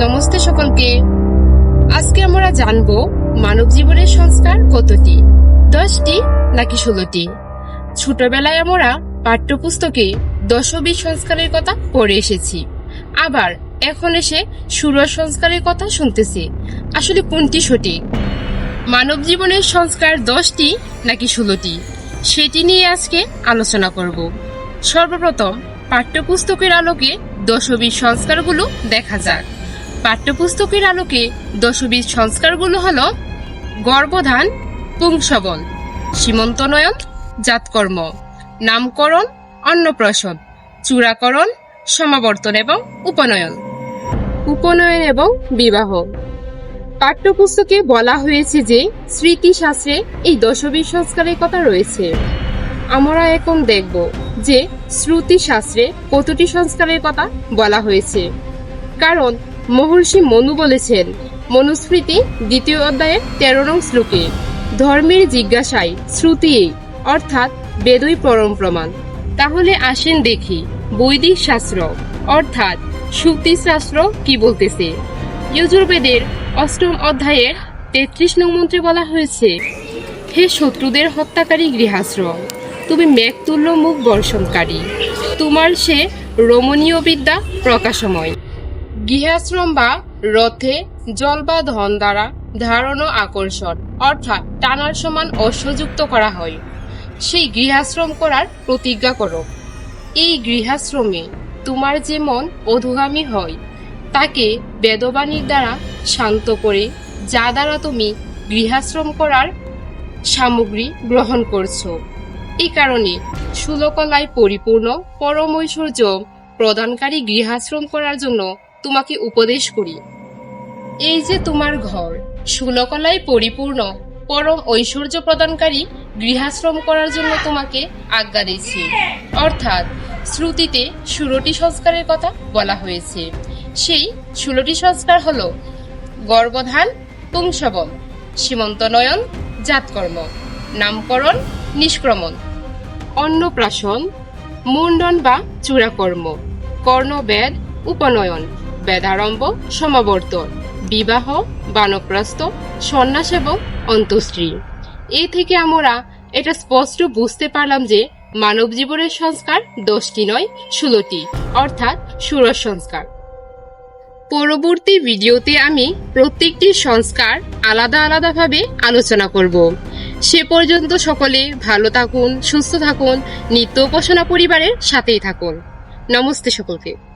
নমস্তে সকলকে। আজকে আমরা জানব মানব জীবনের সংস্কার কতটি? দশটি নাকি ষোলোটি? ছোটবেলায় আমরা পাঠ্যপুস্তকে দশবিধ সংস্কারের কথা পড়ে এসেছি। আবার এখন এসে সুর সংস্কারের কথা শুনতেছি। আসলে কোনটি সঠিক? মানব জীবনের সংস্কার দশটি নাকি ষোলোটি? সেটি নিয়ে আজকে আলোচনা করব। সর্বপ্রথম পাঠ্যপুস্তকের আলোকে দশবিধ সংস্কারগুলো দেখা যাক। পাঠ্যপুস্তকের আলোকে দশবিধ সংস্কারগুলো হলো গর্ভধান পুংসবল সীমন্তনয়ন জাতকর্ম, নামকরণ, অন্নপ্রাশন, চূড়াকরণ, সমাবর্তন এবং উপনয়ন। উপনয়ন এবং বিবাহ। পাঠ্যপুস্তকে বলা হয়েছে যে স্মৃতিশাস্ত্রে এই দশবিধ সংস্কারের কথা রয়েছে। আমরা এখন দেখব যে শ্রুতি শাস্ত্রে কতটি সংস্কারের কথা বলা হয়েছে। কারণ মহর্ষি মনু বলেছেন, মনুস্মৃতি দ্বিতীয় অধ্যায়ের তেরো নং শ্লোকে। ধর্মের জিজ্ঞাসায় শ্রুতি, অর্থাৎ বেদই পরম প্রমাণ। তাহলে আসেন দেখি, বৈদিক শাস্ত্র, অর্থাৎ শাস্ত্র কি বলতেছে? যজুর্বেদের অষ্টম অধ্যায়ের তেত্রিশ নং মন্ত্রে বলা হয়েছে, হে শত্রুদের হত্যাকারী গৃহাশ্রম তুমি মেঘতুল্য মুখ বর্ষণকারী। তোমার সে রমণীয় বিদ্যা প্রকাশময়। গৃহাশ্রম বা রথে জল বা ধন দ্বারা ধারণ আকর্ষণ, অর্থাৎ টানার সমান অশ্বযুক্ত করা হয়। সেই গৃহাশ্রম করার প্রতিজ্ঞা করো। এই গৃহাশ্রমে তোমার যে মন অধুগামী হয়, তাকে বেদবাণীর দ্বারা শান্ত করে, যা দ্বারা তুমি গৃহাশ্রম করার সামগ্রী গ্রহণ করছ। এই কারণে সুলকলায় পরিপূর্ণ পরম ঐশ্বর্য প্রদানকারী গৃহাশ্রম করার জন্য তোমাকে উপদেশ করি। এই যে তোমার ঘর সুলকলায় পরিপূর্ণ, পরম ঐশ্বর্য প্রদানকারী গৃহাশ্রম করার জন্য তোমাকে আজ্ঞা দিয়েছি। অর্থাৎ শ্রুতিতে ষোলোটি সংস্কারের কথা বলা হয়েছে। সেই ষোলোটি সংস্কার হল গর্ভধান পুংসবল সীমন্তনয়ন, জাতকর্ম, নামকরণ, নিষ্ক্রমণ, অন্নপ্রাশন মুন্ডন বা চূড়াকর্ম, কর্ণবেদ, উপনয়ন। বেদারম্ভ, সমাবর্তন, বিবাহ, বানপ্রস্থ, সন্ন্যাস এবং অন্তস্ত্রী। এই থেকে আমরা এটা স্পষ্ট বুঝতে পারলাম যে মানব জীবনের সংস্কার দশটি নয়, ষোলোটি, অর্থাৎ সুর সংস্কার। পরবর্তী ভিডিওতে আমি প্রত্যেকটি সংস্কার আলাদা আলাদাভাবে আলোচনা করব। সে পর্যন্ত সকলে ভালো থাকুন, সুস্থ থাকুন, নিত্য উপাসনা পরিবারের সাথেই থাকুন। নমস্তে সকলকে।